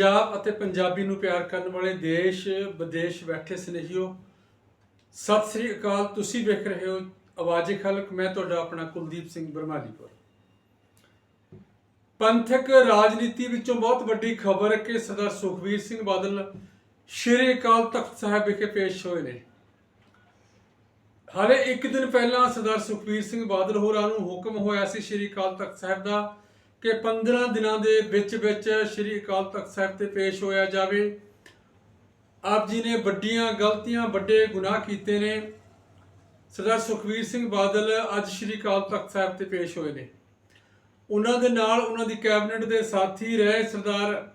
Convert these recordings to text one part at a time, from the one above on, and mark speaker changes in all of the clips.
Speaker 1: ਪੰਜਾਬ ਅਤੇ ਪੰਜਾਬੀ ਨੂੰ ਪਿਆਰ ਕਰਨ ਵਾਲੇ ਦੇਸ਼, ਵਿਦੇਸ਼ ਬੈਠੇ ਸਨੇਹੀਓ, ਸਤਿ ਸ੍ਰੀ ਅਕਾਲ। ਤੁਸੀਂ ਵੇਖ ਰਹੇ ਹੋ ਆਵਾਜ਼ੇ ਖਲਕ। ਮੈਂ ਤੁਹਾਡਾ ਆਪਣਾ ਕੁਲਦੀਪ ਸਿੰਘ ਬਰਮਾਲੀਪੁਰ। ਪੰਥਕ ਰਾਜਨੀਤੀ ਵਿੱਚੋਂ ਬਹੁਤ ਵੱਡੀ ਖਬਰ ਹੈ ਕਿ ਸਰਦਾਰ ਸੁਖਬੀਰ ਸਿੰਘ ਬਾਦਲ ਸ਼੍ਰੀ ਅਕਾਲ ਤਖਤ ਸਾਹਿਬ ਵਿਖੇ ਪੇਸ਼ ਹੋਏ ਨੇ। ਹਾਲੇ ਇੱਕ ਦਿਨ ਪਹਿਲਾਂ ਸਰਦਾਰ ਸੁਖਬੀਰ ਸਿੰਘ ਬਾਦਲ ਹੋਰਾਂ ਨੂੰ ਹੁਕਮ ਹੋਇਆ ਸੀ ਸ਼੍ਰੀ ਅਕਾਲ ਤਖਤ ਸਾਹਿਬ ਦਾ ਕਿ 15 ਦਿਨਾਂ ਦੇ ਵਿੱਚ ਵਿੱਚ ਸ਼੍ਰੀ ਅਕਾਲ ਤਖਤ ਸਾਹਿਬ ਤੇ ਪੇਸ਼ ਹੋਇਆ ਜਾਵੇ। ਆਪ ਜੀ ਨੇ ਵੱਡੀਆਂ ਗਲਤੀਆਂ, ਵੱਡੇ ਗੁਨਾਹ ਕੀਤੇ ਨੇ। ਸਰਦਾਰ ਸੁਖਬੀਰ ਸਿੰਘ ਬਾਦਲ ਅੱਜ ਸ਼੍ਰੀ ਅਕਾਲ ਤਖਤ ਸਾਹਿਬ ਤੇ ਪੇਸ਼ ਹੋਏ ਨੇ। ਉਹਨਾਂ ਦੇ ਨਾਲ ਉਹਨਾਂ ਦੀ ਕੈਬਨਿਟ ਦੇ ਸਾਥੀ ਰਹੇ ਸਰਦਾਰ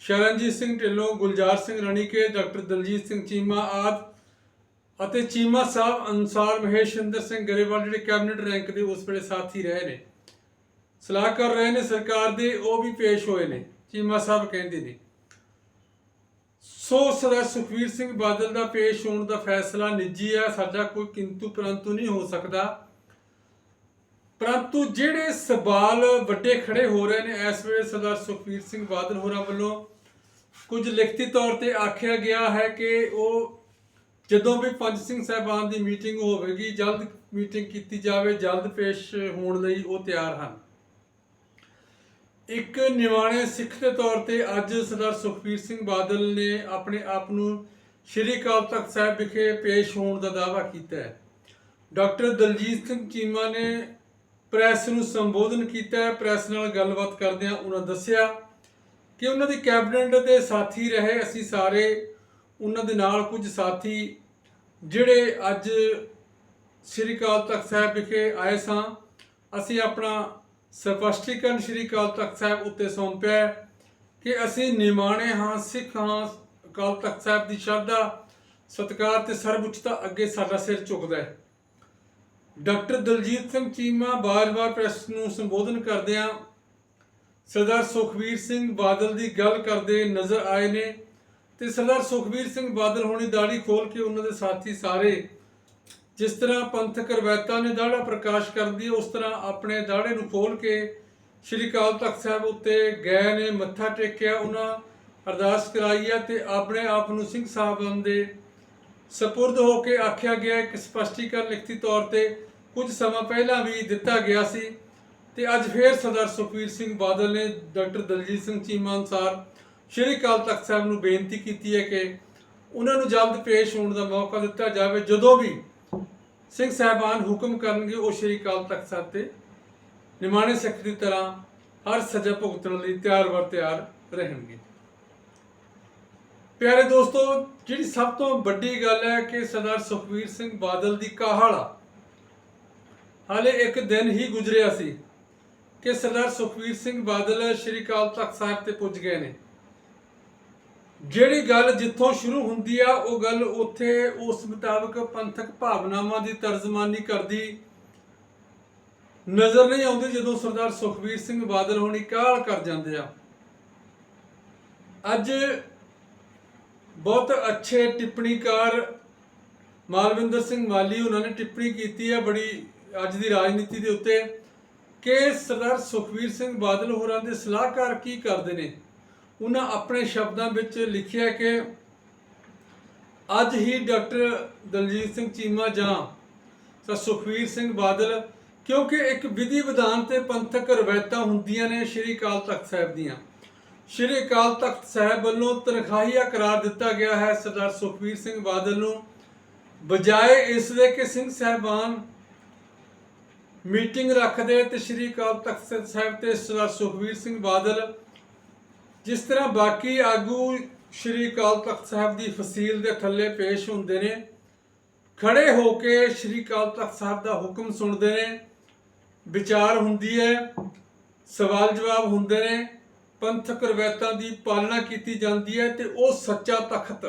Speaker 1: ਸ਼ਰਨਜੀਤ ਸਿੰਘ ਢਿੱਲੋਂ, ਗੁਲਜ਼ਾਰ ਸਿੰਘ ਰਣੀਕੇ, ਡਾਕਟਰ ਦਲਜੀਤ ਸਿੰਘ ਚੀਮਾ ਆਦਿ ਅਤੇ ਚੀਮਾ ਸਾਹਿਬ ਅਨਸਾਰ ਮਹੇਸ਼ਿੰਦਰ ਸਿੰਘ ਗਰੇਵਾਲ, ਜਿਹੜੇ ਕੈਬਨਿਟ ਰੈਂਕ ਦੇ ਉਸ ਵੇਲੇ ਸਾਥੀ ਰਹੇ ਨੇ। ਸਲਾਹ ਕਰ ਰਹੇ ਨੇ ਸਰਕਾਰ ਦੇ, ਉਹ ਵੀ ਪੇਸ਼ ਹੋਏ ਨੇ, ਚੀਮਾ ਸਾਹਿਬ ਕਹਿੰਦੇ ਨੇ। ਸੋ ਸਰਦਾਰ ਸੁਖਵੀਰ ਸਿੰਘ ਬਾਦਲ ਦਾ ਪੇਸ਼ ਹੋਣ ਦਾ ਫੈਸਲਾ ਨਿੱਜੀ ਹੈ, ਸਾਡਾ ਕੋਈ ਕਿੰਤੂ ਪਰੰਤੂ ਨਹੀਂ ਹੋ ਸਕਦਾ। ਪਰੰਤੂ ਜਿਹੜੇ ਸਵਾਲ ਵੱਡੇ ਖੜੇ ਹੋ ਰਹੇ ਨੇ, ਇਸ ਵੇਲੇ ਸਰਦਾਰ ਸੁਖਵੀਰ ਸਿੰਘ ਬਾਦਲ ਹੋਰਾਂ ਵੱਲੋਂ, ਕੁਝ ਲਿਖਤੀ ਤੌਰ ਤੇ ਆਖਿਆ ਗਿਆ ਹੈ ਕਿ ਉਹ ਜਦੋਂ ਵੀ ਪੰਜ ਸਿੰਘ ਸਾਹਿਬਾਨ ਦੀ ਮੀਟਿੰਗ ਹੋਵੇਗੀ, ਜਲਦ ਮੀਟਿੰਗ ਕੀਤੀ ਜਾਵੇ, ਜਲਦ ਪੇਸ਼ ਹੋਣ ਲਈ ਉਹ ਤਿਆਰ ਹਨ। ਇੱਕ ਨਿਵਾਣੇ ਸਿੱਖ ਦੇ ਤੌਰ ਤੇ ਅੱਜ ਸਰਦਾਰ ਸੁਖਬੀਰ ਸਿੰਘ ਬਾਦਲ ਨੇ ਆਪਣੇ ਆਪ ਨੂੰ ਸ਼੍ਰੀ ਅਕਾਲ ਤਖਤ ਸਾਹਿਬ ਵਿਖੇ ਪੇਸ਼ ਹੋਣ ਦਾ ਦਾਅਵਾ ਕੀਤਾ ਹੈ। ਡਾਕਟਰ ਦਲਜੀਤ ਸਿੰਘ ਚੀਮਾ ਨੇ ਪ੍ਰੈਸ ਨੂੰ ਸੰਬੋਧਨ ਕੀਤਾ ਹੈ। ਪ੍ਰੈਸ ਨਾਲ ਗੱਲਬਾਤ ਕਰਦਿਆਂ ਉਹਨਾਂ ਦੱਸਿਆ ਕਿ ਉਹਨਾਂ ਦੀ ਕੈਬਨਿਟ ਦੇ ਸਾਥੀ ਰਹੇ। ਅਸੀਂ ਸਾਰੇ ਉਹਨਾਂ ਦੇ ਨਾਲ ਕੁਝ ਸਾਥੀ ਜਿਹੜੇ ਅੱਜ ਸ੍ਰੀ ਅਕਾਲ ਤਖਤ ਸਾਹਿਬ ਵਿਖੇ ਆਏ ਸਾਂ। ਅਸੀਂ ਆਪਣਾ ਸਪਸ਼ਟੀਕਰਨ ਸ੍ਰੀ ਅਕਾਲ ਤਖਤ ਸਾਹਿਬ ਉੱਤੇ ਸੌਂਪਿਆ ਕਿ ਅਸੀਂ ਨਿਮਾਣੇ ਹਾਂ, ਸਿੱਖ ਹਾਂ, ਅਕਾਲ ਤਖਤ ਸਾਹਿਬ ਦੀ ਸ਼ਰਧਾ, ਸਤਿਕਾਰ ਤੇ ਸਰਵਉੱਚਤਾ ਅੱਗੇ ਸਾਡਾ ਸਿਰ ਝੁਕਦਾ ਹੈ। ਡਾਕਟਰ ਦਲਜੀਤ ਸਿੰਘ ਚੀਮਾ ਬਾਰ-ਬਾਰ ਪ੍ਰੈਸ ਨੂੰ ਸੰਬੋਧਨ ਕਰਦਿਆਂ ਸਰਦਾਰ ਸੁਖਬੀਰ ਸਿੰਘ ਬਾਦਲ ਦੀ ਗੱਲ ਕਰਦੇ ਨਜ਼ਰ ਆਏ ਨੇ ਤੇ ਸਰਦਾਰ ਸੁਖਬੀਰ ਸਿੰਘ ਬਾਦਲ ਹੋਣੀ ਦਾੜੀ ਖੋਲ ਕੇ ਉਹਨਾਂ ਦੇ ਸਾਥੀ ਸਾਰੇ ਜਿਸ ਤਰ੍ਹਾਂ ਪੰਥਕ ਰਵਾਇਤਾਂ ਨੇ ਦਾੜਾ ਪ੍ਰਕਾਸ਼ ਕਰਦੀ ਉਸ ਤਰ੍ਹਾਂ ਆਪਣੇ ਦਾੜੇ ਨੂੰ ਖੋਲ ਕੇ ਸ਼੍ਰੀ ਅਕਾਲ ਤਖਤ ਸਾਹਿਬ ਉੱਤੇ ਗਏ ਨੇ, ਮੱਥਾ ਟੇਕਿਆ, ਉਹਨਾਂ ਅਰਦਾਸ ਕਰਾਈ ਹੈ ਤੇ ਆਪਣੇ ਆਪ ਨੂੰ ਸਿੰਘ ਸਾਹਿਬਾਨ ਦੇ ਸਪੁਰਦ ਹੋ ਕੇ ਆਖਿਆ ਗਿਆ, ਇੱਕ ਸਪਸ਼ਟੀਕਰਨ ਲਿਖਤੀ ਤੌਰ ਤੇ ਕੁਝ ਸਮਾਂ ਪਹਿਲਾਂ ਵੀ ਦਿੱਤਾ ਗਿਆ ਸੀ। ਤੇ ਅੱਜ ਫੇਰ ਸਰਦਾਰ ਸੁਖਬੀਰ ਸਿੰਘ ਬਾਦਲ ਨੇ ਡਾਕਟਰ ਦਲਜੀਤ ਸਿੰਘ ਚੀਮਾ ਅਨਸਾਰ ਸ਼੍ਰੀ ਅਕਾਲ ਤਖਤ ਸਾਹਿਬ ਨੂੰ ਬੇਨਤੀ ਕੀਤੀ ਹੈ ਕਿ ਉਹਨਾਂ ਨੂੰ ਜਲਦ ਪੇਸ਼ ਹੋਣ ਦਾ ਮੌਕਾ ਦਿੱਤਾ ਜਾਵੇ, ਜਦੋਂ ਵੀ ਸਿੰਘ ਸਾਹਿਬਾਨ ਹੁਕਮ ਕਰਨਗੇ ਉਹ ਸ਼੍ਰੀ ਅਕਾਲ ਤਖਤ ਸਾਹਿਬ ਤੇ। ਨਿਮਾਣੇ ਸਿੱਖ ਦੀ ਤਰ੍ਹਾਂ ਹਰ ਸਜ਼ਾ ਭੁਗਤਣ ਲਈ ਤਿਆਰ ਵਰ ਤਿਆਰ ਰਹਿਣਗੇ। ਪਿਆਰੇ ਦੋਸਤੋ, ਜਿਹੜੀ ਸਭ ਤੋਂ ਵੱਡੀ ਗੱਲ ਹੈ ਕਿ ਸਰਦਾਰ ਸੁਖਵੀਰ ਸਿੰਘ ਬਾਦਲ ਦੀ ਕਾਹਲ ਹਾਲੇ ਇੱਕ ਦਿਨ ਹੀ ਗੁਜ਼ਰਿਆ ਸੀ ਕਿ ਸਰਦਾਰ ਸੁਖਵੀਰ ਸਿੰਘ ਬਾਦਲ ਸ਼੍ਰੀ ਅਕਾਲ ਤਖਤ ਸਾਹਿਬ ਤੇ ਪੁੱਜ ਗਏ ਨੇ। ਜਿਹੜੀ ਗੱਲ ਜਿੱਥੋਂ ਸ਼ੁਰੂ ਹੁੰਦੀ ਆ, ਉਹ ਗੱਲ ਉੱਥੇ ਉਸ ਮੁਤਾਬਕ ਪੰਥਕ ਭਾਵਨਾਵਾਂ ਦੀ ਤਰਜਮਾਨੀ ਕਰਦੀ ਨਜ਼ਰ ਨਹੀਂ ਆਉਂਦੀ ਜਦੋਂ ਸਰਦਾਰ ਸੁਖਵੀਰ ਸਿੰਘ ਬਾਦਲ ਹੋਣੀ ਕਾਲ ਕਰ ਜਾਂਦੇ ਆ। ਅੱਜ ਬਹੁਤ ਅੱਛੇ ਟਿੱਪਣੀਕਾਰ ਮਾਲਵਿੰਦਰ ਸਿੰਘ ਮਾਲੀ ਉਹਨਾਂ ਨੇ ਟਿੱਪਣੀ ਕੀਤੀ ਹੈ ਬੜੀ ਅੱਜ ਦੀ ਰਾਜਨੀਤੀ ਦੇ ਉੱਤੇ ਕਿ ਸਰਦਾਰ ਸੁਖਵੀਰ ਸਿੰਘ ਬਾਦਲ ਹੋਰਾਂ ਦੇ ਸਲਾਹਕਾਰ ਕੀ ਕਰਦੇ ਨੇ। ਉਹਨਾਂ ਆਪਣੇ ਸ਼ਬਦਾਂ ਵਿੱਚ ਲਿਖਿਆ ਕਿ ਅੱਜ ਹੀ ਡਾਕਟਰ ਦਲਜੀਤ ਸਿੰਘ ਚੀਮਾ ਜਾਂ ਸਰ ਸੁਖਵੀਰ ਸਿੰਘ ਬਾਦਲ, ਕਿਉਂਕਿ ਇੱਕ ਵਿਧੀ ਵਿਧਾਨ ਤੇ ਪੰਥਕ ਰਵਾਇਤਾਂ ਹੁੰਦੀਆਂ ਨੇ ਸ਼੍ਰੀ ਅਕਾਲ ਤਖਤ ਸਾਹਿਬ ਦੀਆਂ। ਸ਼੍ਰੀ ਅਕਾਲ ਤਖਤ ਸਾਹਿਬ ਵੱਲੋਂ ਤਨਖਾਹੀਆ ਕਰਾਰ ਦਿੱਤਾ ਗਿਆ ਹੈ ਸਰਦਾਰ ਸੁਖਵੀਰ ਸਿੰਘ ਬਾਦਲ ਨੂੰ। ਬਜਾਏ ਇਸ ਦੇ ਕਿ ਸਿੰਘ ਸਾਹਿਬਾਨ ਮੀਟਿੰਗ ਰੱਖਦੇ ਤੇ ਸ਼੍ਰੀ ਅਕਾਲ ਤਖਤ ਸਾਹਿਬ ਤੇ ਸਰਦਾਰ ਸੁਖਵੀਰ ਸਿੰਘ ਬਾਦਲ ਜਿਸ ਤਰ੍ਹਾਂ ਬਾਕੀ ਆਗੂ ਸ਼੍ਰੀ ਅਕਾਲ ਤਖਤ ਸਾਹਿਬ ਦੀ ਫਸੀਲ ਦੇ ਥੱਲੇ ਪੇਸ਼ ਹੁੰਦੇ ਨੇ, ਖੜੇ ਹੋ ਕੇ ਸ਼੍ਰੀ ਅਕਾਲ ਤਖਤ ਸਾਹਿਬ ਦਾ ਹੁਕਮ ਸੁਣਦੇ ਨੇ, ਵਿਚਾਰ ਹੁੰਦੀ ਹੈ, ਸਵਾਲ ਜਵਾਬ ਹੁੰਦੇ ਨੇ, ਪੰਥਕ ਰਵਾਇਤਾਂ ਦੀ ਪਾਲਣਾ ਕੀਤੀ ਜਾਂਦੀ ਹੈ ਤੇ ਉਹ ਸੱਚਾ ਤਖਤ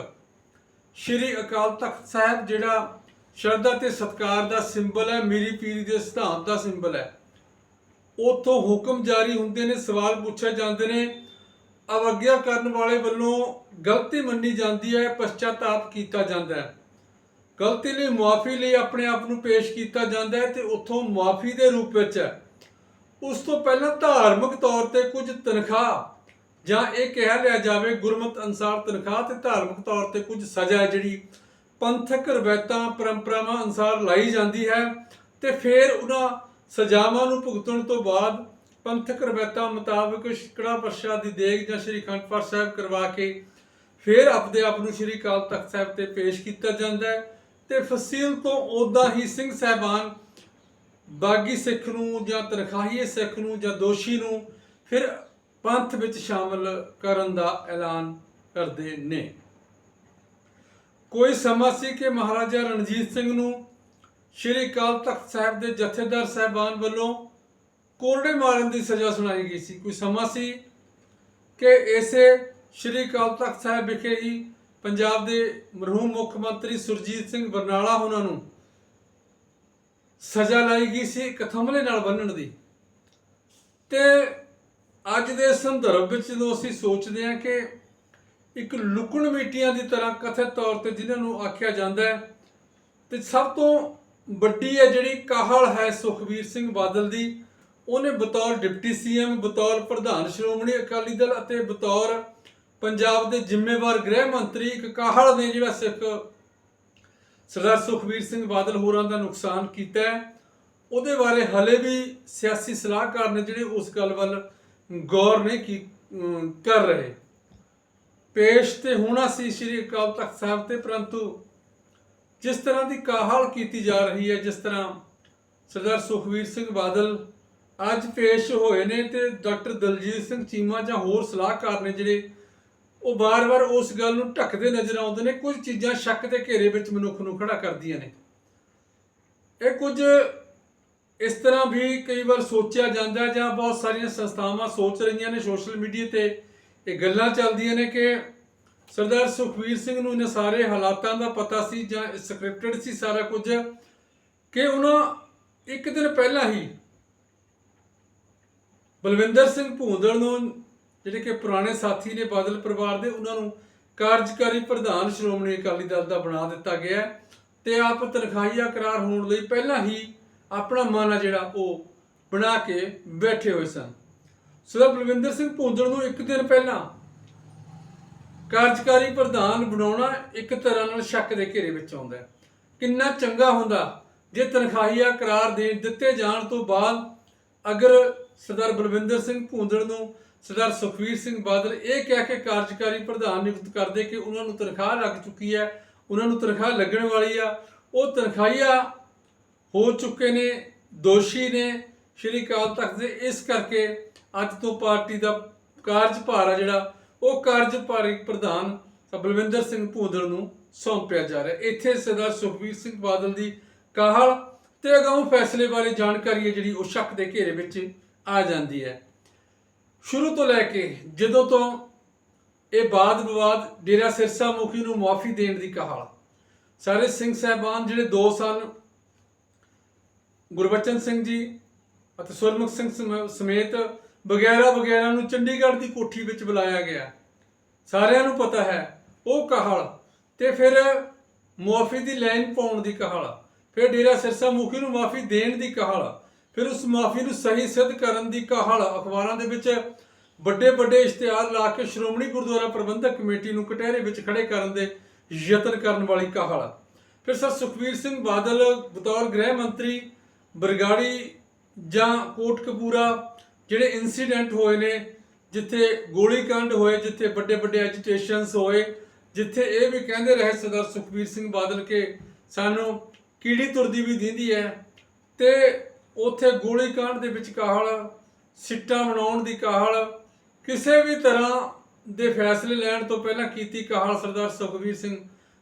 Speaker 1: ਸ਼੍ਰੀ ਅਕਾਲ ਤਖਤ ਸਾਹਿਬ ਜਿਹੜਾ ਸ਼ਰਧਾ ਤੇ ਸਤਕਾਰ ਦਾ ਸਿੰਬਲ ਹੈ, ਮੀਰੀ ਪੀਰੀ ਦੇ ਸਿਧਾਂਤ ਦਾ ਸਿੰਬਲ ਹੈ। ਉਥੋਂ ਹੁਕਮ ਜਾਰੀ ਹੁੰਦੇ ਨੇ, ਸਵਾਲ ਪੁੱਛੇ ਜਾਂਦੇ ਨੇ ਅਵਗਿਆ ਕਰਨ ਵਾਲੇ ਵੱਲੋਂ ਗਲਤੀ ਮੰਨੀ ਜਾਂਦੀ ਹੈ, ਪਛਤਾਤਾਪ ਕੀਤਾ ਜਾਂਦਾ ਹੈ। ਗਲਤੀ ਲਈ ਮੁਆਫੀ ਲਈ ਆਪਣੇ ਆਪ ਨੂੰ ਪੇਸ਼ ਕੀਤਾ ਜਾਂਦਾ ਹੈ ਤੇ ਉਥੋਂ ਮੁਆਫੀ ਦੇ ਰੂਪ ਵਿੱਚ ਉਸ ਤੋਂ ਪਹਿਲਾਂ ਧਾਰਮਿਕ ਤੌਰ ਤੇ ਕੁਝ ਤਨਖਾਹ ਜਾਂ ਇਹ ਕਹਿ ਲਿਆ ਜਾਵੇ ਗੁਰਮਤ ਅਨਸਾਰ ਤਨਖਾਹ ਤੇ ਧਾਰਮਿਕ ਤੌਰ ਤੇ ਕੁਝ ਸਜ਼ਾ ਹੈ, ਜਿਹੜੀ ਪੰਥਕ ਰਵਾਇਤਾਂ, ਪਰੰਪਰਾਵਾਂ ਅਨਸਾਰ ਲਾਈ ਜਾਂਦੀ ਹੈ ਤੇ ਫਿਰ ਉਹਨਾਂ ਸਜ਼ਾਵਾਂ ਨੂੰ ਭੁਗਤਣ ਤੋਂ ਬਾਅਦ ਪੰਥਕ ਰਵਾਇਤਾਂ ਮੁਤਾਬਕ ਕੜਾ ਪ੍ਰਸ਼ਾਦ ਦੀ ਦੇਗ ਜਾਂ ਸ਼੍ਰੀ ਅਖੰਡ ਪਾਠ ਸਾਹਿਬ ਕਰਵਾ ਕੇ ਫਿਰ ਆਪਦੇ ਆਪ ਨੂੰ ਸ਼੍ਰੀ ਅਕਾਲ ਤਖਤ ਸਾਹਿਬ ਤੇ ਪੇਸ਼ ਕੀਤਾ ਜਾਂਦਾ ਹੈ ਤੇ ਫਸੀਲ ਤੋਂ ਉਦਾਂ ਹੀ ਸਿੰਘ ਸਾਹਿਬਾਨ ਬਾਗੀ ਸਿੱਖ ਨੂੰ ਜਾਂ ਤਨਖਾਹੀਏ ਸਿੱਖ ਨੂੰ ਜਾਂ ਦੋਸ਼ੀ ਨੂੰ ਫਿਰ ਪੰਥ ਵਿੱਚ ਸ਼ਾਮਲ ਕਰਨ ਦਾ ਐਲਾਨ ਕਰਦੇ ਨੇ। ਕੋਈ ਸਮਾਂ ਸੀ ਕਿ ਮਹਾਰਾਜਾ ਰਣਜੀਤ ਸਿੰਘ ਨੂੰ ਸ਼੍ਰੀ ਅਕਾਲ ਤਖਤ ਸਾਹਿਬ ਦੇ ਜਥੇਦਾਰ ਸਾਹਿਬਾਨ ਵੱਲੋਂ ਕੋਰੜੇ ਮਾਰਨ ਦੀ ਸਜ਼ਾ ਸੁਣਾਈ ਗਈ ਸੀ। ਕੋਈ ਸਮਾਂ ਸੀ ਕਿ ਇਸੇ ਸ਼੍ਰੀ ਅਕਾਲ ਤਖਤ ਸਾਹਿਬ ਵਿਖੇ ਹੀ ਪੰਜਾਬ ਦੇ ਮਰਹੂਮ ਮੁੱਖ ਮੰਤਰੀ ਸੁਰਜੀਤ ਸਿੰਘ ਬਰਨਾਲਾ ਉਹਨਾਂ ਨੂੰ ਸਜ਼ਾ ਲਾਈ ਗਈ ਸੀ ਇੱਕ ਥੰਮਲੇ ਨਾਲ ਬੰਨਣ ਦੀ। ਤੇ ਅੱਜ ਦੇ ਸੰਦਰਭ ਵਿੱਚ ਜਦੋਂ ਅਸੀਂ ਸੋਚਦੇ ਹਾਂ ਕਿ ਇੱਕ ਲੁਕਣ ਮੀਟੀਆਂ ਦੀ ਤਰ੍ਹਾਂ ਕਥਿਤ ਤੌਰ ਤੇ ਜਿਨ੍ਹਾਂ ਨੂੰ ਆਖਿਆ ਜਾਂਦਾ ਹੈ, ਤੇ ਸਭ ਤੋਂ ਵੱਡੀ ਹੈ ਜਿਹੜੀ ਕਾਹਲ ਹੈ ਸੁਖਬੀਰ ਸਿੰਘ ਬਾਦਲ ਦੀ ਉਹਨੇ ਬਤੌਰ ਡਿਪਟੀ ਸੀਐਮ, ਬਤੌਰ ਪ੍ਰਧਾਨ ਸ਼੍ਰੋਮਣੀ ਅਕਾਲੀ ਦਲ ਅਤੇ ਬਤੌਰ ਪੰਜਾਬ ਦੇ ਜ਼ਿੰਮੇਵਾਰ ਗ੍ਰਹਿ ਮੰਤਰੀ ਇੱਕ ਕਾਹਲ ਨੇ ਜਿਹੜਾ ਸਿੱਖ ਸਰਦਾਰ ਸੁਖਬੀਰ ਸਿੰਘ ਬਾਦਲ ਹੋਰਾਂ ਦਾ ਨੁਕਸਾਨ ਕੀਤਾ ਹੈ। ਉਹਦੇ ਬਾਰੇ ਹਲੇ ਵੀ ਸਿਆਸੀ ਸਲਾਹਕਾਰ ਨੇ ਜਿਹੜੇ ਉਸ ਗੱਲ ਵੱਲ ਗੌਰ ਨਹੀਂ ਕੀ ਕਰ ਰਹੇ। ਪੇਸ਼ ਤੇ ਹੋਣਾ ਸੀ ਸ੍ਰੀ ਅਕਾਲ ਤਖਤ ਸਾਹਿਬ ਤੇ, ਪਰੰਤੂ ਜਿਸ ਤਰ੍ਹਾਂ ਦੀ ਕਾਹਲ ਕੀਤੀ ਜਾ ਰਹੀ ਹੈ, ਜਿਸ ਤਰ੍ਹਾਂ ਸਰਦਾਰ ਸੁਖਬੀਰ ਸਿੰਘ ਬਾਦਲ ਅੱਜ ਪੇਸ਼ ਹੋਏ ਨੇ ਤੇ ਡਾਕਟਰ ਦਲਜੀਤ ਸਿੰਘ ਚੀਮਾ ਜਾਂ ਹੋਰ ਸਲਾਹਕਾਰ ਨੇ ਜਿਹੜੇ, ਉਹ ਬਾਰ-ਬਾਰ ਉਸ ਗੱਲ ਨੂੰ ਢੱਕਦੇ ਨਜ਼ਰ ਆਉਂਦੇ ਨੇ। ਕੁਝ ਚੀਜ਼ਾਂ ਸ਼ੱਕ ਦੇ ਘੇਰੇ ਵਿੱਚ ਮਨੁੱਖ ਨੂੰ ਖੜਾ ਕਰਦੀਆਂ ਨੇ। ਇਹ ਕੁਝ ਇਸ ਤਰ੍ਹਾਂ ਵੀ ਕਈ ਵਾਰ ਸੋਚਿਆ ਜਾਂਦਾ ਜਾਂ ਬਹੁਤ ਸਾਰੀਆਂ ਸੰਸਥਾਵਾਂ ਸੋਚ ਰਹੀਆਂ ਨੇ ਸੋਸ਼ਲ ਮੀਡੀਆ ਤੇ। ਇਹ ਗੱਲਾਂ ਚੱਲਦੀਆਂ ਨੇ ਕਿ ਸਰਦਾਰ ਸੁਖਵੀਰ ਸਿੰਘ ਨੂੰ ਇਹਨਾਂ ਸਾਰੇ ਹਾਲਾਤਾਂ ਦਾ ਪਤਾ ਸੀ ਜਾਂ ਸਕ੍ਰਿਪਟਡ ਸੀ ਸਾਰਾ ਕੁਝ, ਕਿ ਉਹਨਾਂ ਇੱਕ ਦਿਨ ਪਹਿਲਾਂ ਹੀ ਬਲਵਿੰਦਰ ਸਿੰਘ ਭੂੰਦਲ ਨੂੰ ਜਿਹੜੇ ਕਿ ਪੁਰਾਣੇ ਸਾਥੀ ਨੇ ਬਾਦਲ ਪਰਿਵਾਰ ਦੇ, ਉਹਨਾਂ ਨੂੰ ਕਾਰਜਕਾਰੀ ਪ੍ਰਧਾਨ ਸ਼੍ਰੋਮਣੀ ਅਕਾਲੀ ਦਲ ਦਾ ਬਣਾ ਦਿੱਤਾ ਗਿਆ ਹੈ ਤੇ ਆਪ ਤਨਖਾਹੀਆ ਕਰਾਰ ਹੋਣ ਲਈ ਪਹਿਲਾਂ ਹੀ ਆਪਣਾ ਮਨ ਆ ਜਿਹੜਾ ਉਹ ਬਣਾ ਕੇ ਬੈਠੇ ਹੋਏ ਸਨ। ਸੋ ਬਲਵਿੰਦਰ ਸਿੰਘ ਭੂੰਦਲ ਨੂੰ ਇੱਕ ਦਿਨ ਪਹਿਲਾਂ ਕਾਰਜਕਾਰੀ ਪ੍ਰਧਾਨ ਬਣਾਉਣਾ ਇੱਕ ਤਰ੍ਹਾਂ ਨਾਲ ਸ਼ੱਕ ਦੇ ਘੇਰੇ ਵਿੱਚ ਆਉਂਦਾ ਹੈ। ਕਿੰਨਾ ਚੰਗਾ ਹੁੰਦਾ ਜੇ ਤਨਖਾਹੀਆ ਕਰਾਰ ਦੇ ਦਿੱਤੇ ਜਾਣ ਤੋਂ ਬਾਅਦ ਅਗਰ ਸਰਦਾਰ ਬਲਵਿੰਦਰ ਸਿੰਘ ਭੂੰਦੜ ਨੂੰ ਸਰਦਾਰ ਸੁਖਵੀਰ ਸਿੰਘ ਬਾਦਲ ਇਹ ਕਹਿ ਕੇ ਕਾਰਜਕਾਰੀ ਪ੍ਰਧਾਨ ਨਿਯੁਕਤ ਕਰਦੇ ਕਿ ਉਹਨਾਂ ਨੂੰ ਤਨਖਾਹ ਲੱਗ ਚੁੱਕੀ ਹੈ, ਉਹਨਾਂ ਨੂੰ ਤਨਖਾਹ ਲੱਗਣ ਵਾਲੀ ਆ। ਉਹ ਤਨਖਾਹੀਆ ਹੋ ਚੁੱਕੇ ਨੇ, ਦੋਸ਼ੀ ਨੇ ਸ਼੍ਰੀ ਅਕਾਲ ਤਖਤ ਦੇ। ਇਸ ਕਰਕੇ ਅੱਜ ਤੋਂ ਪਾਰਟੀ ਦਾ ਕਾਰਜਭਾਰ ਆ ਜਿਹੜਾ, ਉਹ ਕਾਰਜਭਾਰੀ ਪ੍ਰਧਾਨ ਬਲਵਿੰਦਰ ਸਿੰਘ ਭੂੰਦੜ ਨੂੰ ਸੌਂਪਿਆ ਜਾ ਰਿਹਾ। ਇੱਥੇ ਸਰਦਾਰ ਸੁਖਬੀਰ ਸਿੰਘ ਬਾਦਲ ਦੀ ਕਾਹਲ ਤੇ ਅਗਾਉਂ ਫੈਸਲੇ ਬਾਰੇ ਜਾਣਕਾਰੀ ਹੈ ਜਿਹੜੀ ਉਹ ਸ਼ੱਕ ਦੇ ਘੇਰੇ ਵਿੱਚ ਆ ਜਾਂਦੀ ਹੈ। ਸ਼ੁਰੂ ਤੋਂ ਲੈ ਕੇ ਜਦੋਂ ਤੋਂ ਇਹ ਬਾਦ ਵਿਵਾਦ ਡੇਰਾ ਸਿਰਸਾ ਮੁਖੀ ਨੂੰ ਮਾਫੀ ਦੇਣ ਦੀ ਕਹਾਲ, ਸਾਰੇ ਸਿੰਘ ਸਾਹਿਬਾਨ ਜਿਹੜੇ ਦੋ ਸਨ, ਗੁਰਬਚਨ ਸਿੰਘ ਜੀ ਅਤੇ ਸੁਰਮੁਖ ਸਿੰਘ ਸਮੇਤ ਵਗੈਰਾ ਵਗੈਰਾ ਨੂੰ ਚੰਡੀਗੜ੍ਹ ਦੀ ਕੋਠੀ ਵਿੱਚ ਬੁਲਾਇਆ ਗਿਆ। ਸਾਰਿਆਂ ਨੂੰ ਪਤਾ ਹੈ ਉਹ ਕਹਾਲ ਤੇ ਫਿਰ ਮੁਆਫੀ ਦੀ ਲਾਈਨ ਪਾਉਣ ਦੀ ਕਹਾਲ, ਫਿਰ ਡੇਰਾ ਸਿਰਸਾ ਮੁਖੀ ਨੂੰ ਮਾਫੀ ਦੇਣ ਦੀ ਕਹਾਲ। ਫਿਰ ਉਸ ਮਾਫੀ ਨੂੰ ਸਹੀ ਸਿੱਧ ਕਰਨ ਦੀ ਕਹਾਲ ਅਖਬਾਰਾਂ ਦੇ ਵਿੱਚ ਵੱਡੇ ਵੱਡੇ ਇਸ਼ਤਿਹਾਰ ਲਾ ਕੇ ਸ਼੍ਰੋਮਣੀ ਗੁਰਦੁਆਰਾ ਪ੍ਰਬੰਧਕ ਕਮੇਟੀ ਨੂੰ ਕਟਹਿਰੇ ਵਿੱਚ ਖੜੇ ਕਰਨ ਦੇ ਯਤਨ ਕਰਨ ਵਾਲੀ ਕਹਾਲ। ਫਿਰ ਸਰ ਸੁਖਵੀਰ ਸਿੰਘ ਬਾਦਲ, ਬਤੌਰ ਗ੍ਰਹਿ ਮੰਤਰੀ ਬਰਗਾੜੀ ਜਾਂ ਕੋਟਕਪੂਰਾ ਜਿਹੜੇ ਇਨਸੀਡੈਂਟ ਹੋਏ ਨੇ, ਜਿੱਥੇ ਗੋਲੀकांड ਹੋਏ, ਜਿੱਥੇ ਵੱਡੇ ਵੱਡੇ ਐਜੀਟੇਸ਼ਨਸ ਹੋਏ, ਜਿੱਥੇ ਇਹ ਵੀ ਕਹਿੰਦੇ ਰਹੇ ਸਰਦਾਰ ਸੁਖਬੀਰ ਸਿੰਘ ਬਾਦਲ ਕੇ ਸਾਨੂੰ ਕੀੜੀ ਤੁਰਦੀ ਵੀ ਦਿੰਦੀ ਹੈ ਤੇ ਉਥੇ ਗੋਲੀकांड ਦੇ ਵਿੱਚ ਕਾਹਲ, ਸਿੱਟਾ ਬਣਾਉਣ ਦੀ ਕਾਹਲ, ਕਿਸੇ ਵੀ ਤਰ੍ਹਾਂ ਦੇ ਫੈਸਲੇ ਲੈਣ ਤੋਂ ਪਹਿਲਾਂ ਕੀਤੀ ਕਾਹਲ ਸਰਦਾਰ ਸੁਖਬੀਰ ਸਿੰਘ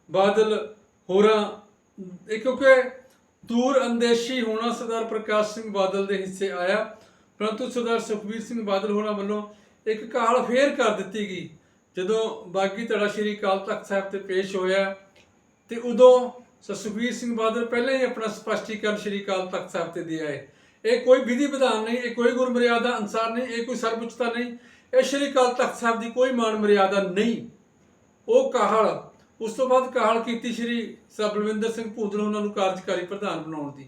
Speaker 1: ਬਾਦਲ ਹੋਰਾਂ ਕਿਉਂਕਿ ਦੂਰ ਅੰਦੇਸ਼ੀ ਹੋਣਾ ਸਰਦਾਰ ਪ੍ਰਕਾਸ਼ ਸਿੰਘ ਬਾਦਲ ਦੇ ਹਿੱਸੇ ਆਇਆ, ਪਰੰਤੂ ਸਰਦਾਰ ਸੁਖਬੀਰ ਸਿੰਘ ਬਾਦਲ ਹੋਰਾਂ ਵੱਲੋਂ ਇੱਕ ਕਾਹਲ ਫੇਰ ਕਰ ਦਿੱਤੀ ਗਈ। ਜਦੋਂ ਬਾਗੀ ਧੜਾ ਸ਼੍ਰੀ ਅਕਾਲ ਤਖਤ ਸਾਹਿਬ ਤੇ ਪੇਸ਼ ਹੋਇਆ ਤੇ ਉਦੋਂ ਸਰ ਸੁਖਬੀਰ ਸਿੰਘ ਬਾਦਲ, ਪਹਿਲਾਂ ਹੀ ਆਪਣਾ ਸਪਸ਼ਟੀਕਰਨ ਸ਼੍ਰੀ ਅਕਾਲ ਤਖਤ ਸਾਹਿਬ ਤੇ ਦੇ ਆਏ ਇਹ ਕੋਈ ਵਿਧੀ ਵਿਧਾਨ ਨਹੀਂ, ਇਹ ਕੋਈ ਗੁਰਮਰਿਆਦਾ ਅਨਸਾਰ ਨਹੀਂ, ਇਹ ਕੋਈ ਸਰਵਉੱਚਤਾ ਨਹੀਂ, ਇਹ ਸ਼੍ਰੀ ਅਕਾਲ ਤਖਤ ਸਾਹਿਬ ਦੀ ਕੋਈ ਮਾਨ ਮਰਿਆਦਾ ਨਹੀਂ। ਉਹ ਕਾਹਲ, ਉਸ ਤੋਂ ਬਾਅਦ ਕਾਹਲ ਕੀਤੀ ਸ਼੍ਰੀ ਸਰ ਬਲਵਿੰਦਰ ਸਿੰਘ ਭੂਦਲ ਉਹਨਾਂ ਨੂੰ ਕਾਰਜਕਾਰੀ ਪ੍ਰਧਾਨ ਬਣਾਉਣ ਦੀ।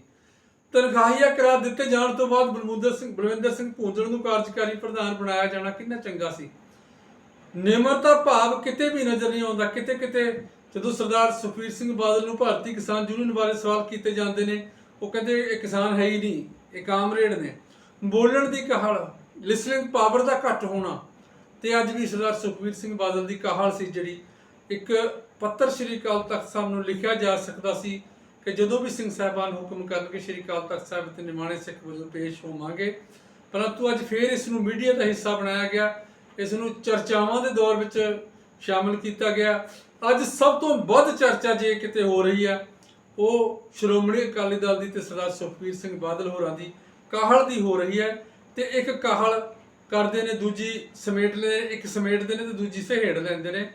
Speaker 1: ਤਨਖਾਹੀਆ ਕਰਾਰ ਦਿੱਤੇ ਜਾਣ ਤੋਂ ਬਾਅਦ ਬਲਵਿੰਦਰ ਸਿੰਘ ਬਲਵਿੰਦਰ ਸਿੰਘ ਭੂੰਦਲ ਨੂੰ ਕਾਰਜਕਾਰੀ ਪ੍ਰਧਾਨ ਬਣਾਇਆ ਜਾਣਾ ਕਿੰਨਾ ਚੰਗਾ ਸੀ। ਨਿਮਰਤਾ ਭਾਵ ਕਿਤੇ ਵੀ ਨਜ਼ਰ ਨਹੀਂ ਆਉਂਦਾ ਕਿਤੇ ਕਿਤੇ ਜਦੋਂ ਸਰਦਾਰ ਸੁਖਬੀਰ ਸਿੰਘ ਬਾਦਲ ਨੂੰ ਭਾਰਤੀ ਕਿਸਾਨ ਯੂਨੀਅਨ ਬਾਰੇ ਸਵਾਲ ਕੀਤੇ ਜਾਂਦੇ ਨੇ, ਉਹ ਕਹਿੰਦੇ ਇਹ ਕਿਸਾਨ ਹੈ ਹੀ ਨਹੀਂ, ਇਹ ਕਾਮਰੇਡ ਨੇ। ਬੋਲਣ ਦੀ ਕਹਾਲ ਲਿਸਨਿੰਗ ਪਾਵਰ ਦਾ ਘੱਟ ਹੋਣਾ ਤੇ ਅੱਜ ਵੀ ਸਰਦਾਰ ਸੁਖਬੀਰ ਸਿੰਘ ਬਾਦਲ ਦੀ ਕਹਾਲ ਸੀ ਜਿਹੜੀ ਇੱਕ ਪੱਤਰ ਸ੍ਰੀ ਅਕਾਲ ਤਖਤ ਸਾਹਿਬ ਨੂੰ ਲਿਖਿਆ ਜਾ ਸਕਦਾ ਸੀ ਕਿ ਜਦੋਂ ਵੀ ਸਿੰਘ ਸਾਹਿਬਾਨ ਹੁਕਮ ਕਰਨਗੇ, ਸ੍ਰੀ ਅਕਾਲ ਤਖਤ ਸਾਹਿਬ ਤੇ ਨਿਮਾਣੇ ਸਿੱਖ ਵੱਲੋਂ ਪੇਸ਼ ਹੋਵਾਂਗੇ। ਪਰੰਤੂ ਅੱਜ ਫੇਰ ਇਸ ਨੂੰ ਮੀਡੀਆ ਦਾ ਹਿੱਸਾ ਬਣਾਇਆ ਗਿਆ। ਇਸ ਨੂੰ ਚਰਚਾਵਾਂ ਦੇ ਦੌਰ ਵਿੱਚ ਸ਼ਾਮਲ ਕੀਤਾ ਗਿਆ। ਅੱਜ ਸਭ ਤੋਂ ਵੱਧ ਚਰਚਾ ਜੇ ਕਿਤੇ ਹੋ ਰਹੀ ਹੈ, ਉਹ ਸ਼੍ਰੋਮਣੀ ਅਕਾਲੀ ਦਲ ਦੀ ਤੇ ਸਰਦਾਰ ਸੁਖਬੀਰ ਸਿੰਘ ਬਾਦਲ ਹੋਰਾਂ ਦੀ ਕਾਹਲ ਦੀ ਹੋ ਰਹੀ ਹੈ ਤੇ ਇੱਕ ਕਾਹਲ ਕਰਦੇ ਨੇ, ਦੂਜੀ ਸਮੇਟ ਲੈ ਇੱਕ ਸਮੇਟਦੇ ਨੇ ਤੇ ਦੂਜੀ ਸਹੇੜ ਲੈਂਦੇ ਨੇ।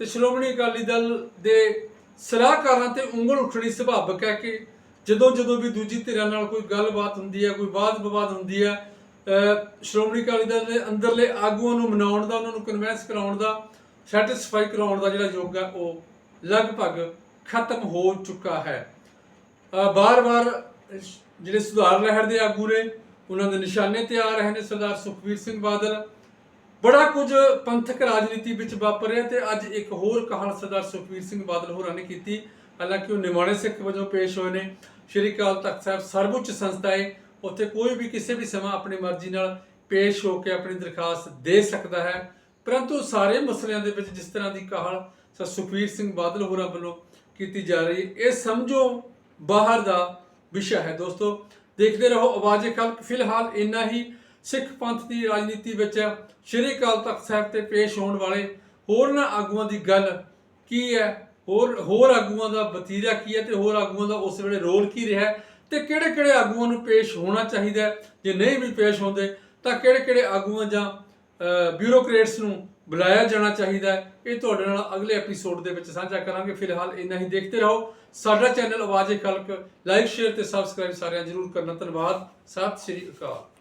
Speaker 1: ਤੇ ਸ਼੍ਰੋਮਣੀ ਅਕਾਲੀ ਦਲ ਦੇ ਸਲਾਹਕਾਰਾਂ ਤੇ ਉਂਗਲ ਉੱਠਣੀ ਸੁਭਾਵਕ ਹੈ ਕਿ ਜਦੋਂ ਜਦੋਂ ਵੀ ਦੂਜੀ ਧਿਰਾਂ ਨਾਲ ਕੋਈ ਗੱਲਬਾਤ ਹੁੰਦੀ ਹੈ, ਕੋਈ ਵਾਦ ਵਿਵਾਦ ਹੁੰਦੀ ਹੈ ਸ਼੍ਰੋਮਣੀ ਅਕਾਲੀ ਦਲ ਦੇ ਅੰਦਰਲੇ ਆਗੂਆਂ ਨੂੰ ਮਨਾਉਣ ਦਾ, ਉਹਨਾਂ ਨੂੰ ਕਨਵੈਂਸ ਕਰਾਉਣ ਦਾ ਸੈਟੀਸਫਾਈ ਕਰਾਉਣ ਦਾ ਜਿਹੜਾ ਯੋਗ ਹੈ ਉਹ ਲਗਭਗ ਖਤਮ ਹੋ ਚੁੱਕਾ ਹੈ। ਬਾਰ-ਬਾਰ ਜਿਹੜੇ ਸੁਧਾਰ ਲਹਿਰ ਦੇ ਆਗੂ ਨੇ, ਉਹਨਾਂ ਦੇ ਨਿਸ਼ਾਨੇ ਤੇ ਆ ਰਹੇ ਨੇ ਸਰਦਾਰ ਸੁਖਬੀਰ ਸਿੰਘ ਬਾਦਲ। ਬੜਾ ਕੁਝ ਪੰਥਕ ਰਾਜਨੀਤੀ ਵਿੱਚ ਵਾਪਰ ਰਿਹਾ ਤੇ ਅੱਜ ਇੱਕ ਹੋਰ ਕਹਾਣ ਸਰਦਾਰ ਸੁਖਬੀਰ ਸਿੰਘ ਬਾਦਲ ਹੋਰਾਂ ਨੇ ਕੀਤੀ। ਹਾਲਾਂਕਿ ਉਹ ਨਿਮਾਣੇ ਸਿੱਖ ਵਜੋਂ ਪੇਸ਼ ਹੋਏ ਨੇ। ਸ਼੍ਰੀ ਅਕਾਲ ਤਖਤ ਸਾਹਿਬ ਸਰਵਉੱਚ ਸੰਸਥਾ ਹੈ ਉੱਥੇ ਕੋਈ ਵੀ ਕਿਸੇ ਵੀ ਸਮਾਂ ਆਪਣੀ ਮਰਜ਼ੀ ਨਾਲ ਪੇਸ਼ ਹੋ ਕੇ ਆਪਣੀ ਦਰਖਾਸਤ ਦੇ ਸਕਦਾ ਹੈ। ਪਰੰਤੂ ਸਾਰੇ ਮਸਲਿਆਂ ਦੇ ਵਿੱਚ ਜਿਸ ਤਰ੍ਹਾਂ ਦੀ ਕਹਾਲ ਸਰ ਸੁਖਬੀਰ ਸਿੰਘ ਬਾਦਲ ਹੋਰਾਂ ਵੱਲੋਂ ਕੀਤੀ ਜਾ ਰਹੀ ਹੈ, ਇਹ ਸਮਝੋ ਬਾਹਰ ਦਾ ਵਿਸ਼ਾ ਹੈ ਦੋਸਤੋ। ਦੇਖਦੇ ਰਹੋ ਆਵਾਜ਼ੇ ਖਲਕ ਫਿਲਹਾਲ ਇੰਨਾ ਹੀ। ਸਿੱਖ ਪੰਥ ਦੀ ਰਾਜਨੀਤੀ ਵਿੱਚ ਸ਼੍ਰੀ ਅਕਾਲ ਤਖਤ ਸਾਹਿਬ ਤੇ ਪੇਸ਼ ਹੋਣ ਵਾਲੇ ਹੋਰਨਾਂ ਆਗੂਆਂ ਦੀ ਗੱਲ ਕੀ ਹੈ? ਹੋਰ ਹੋਰ ਆਗੂਆਂ ਦਾ ਵਤੀਰਾ ਕੀ ਹੈ ਤੇ ਹੋਰ ਆਗੂਆਂ ਦਾ ਉਸ ਵੇਲੇ ਰੋਲ ਕੀ ਰਿਹਾ ਹੈ? ਤੇ ਕਿਹੜੇ ਕਿਹੜੇ ਆਗੂਆਂ ਨੂੰ ਪੇਸ਼ ਹੋਣਾ ਚਾਹੀਦਾ ਜੇ ਨਹੀਂ ਵੀ ਪੇਸ਼ ਹੁੰਦੇ ਤਾਂ ਕਿਹੜੇ ਕਿਹੜੇ ਆਗੂਆਂ ਜਾਂ ਬਿਊਰੋਕਰੇਟਸ ਨੂੰ ਬੁਲਾਇਆ ਜਾਣਾ ਚਾਹੀਦਾ ਹੈ। ਇਹ ਤੁਹਾਡੇ ਨਾਲ ਅਗਲੇ ਐਪੀਸੋਡ ਦੇ ਵਿੱਚ ਸਾਂਝਾ ਕਰਾਂਗੇ। ਫਿਲਹਾਲ ਇੰਨਾ ਹੀ ਦੇਖਦੇ ਰਹੋ। ਸਾਡਾ channel Awaze Khalq like share ਤੇ ਸਬਸਕ੍ਰਾਈਬ ਸਾਰਿਆਂ ਜਰੂਰ ਕਰਨਾ। ਧੰਨਵਾਦ। ਸਤਿ ਸ਼੍ਰੀ ਅਕਾਲ।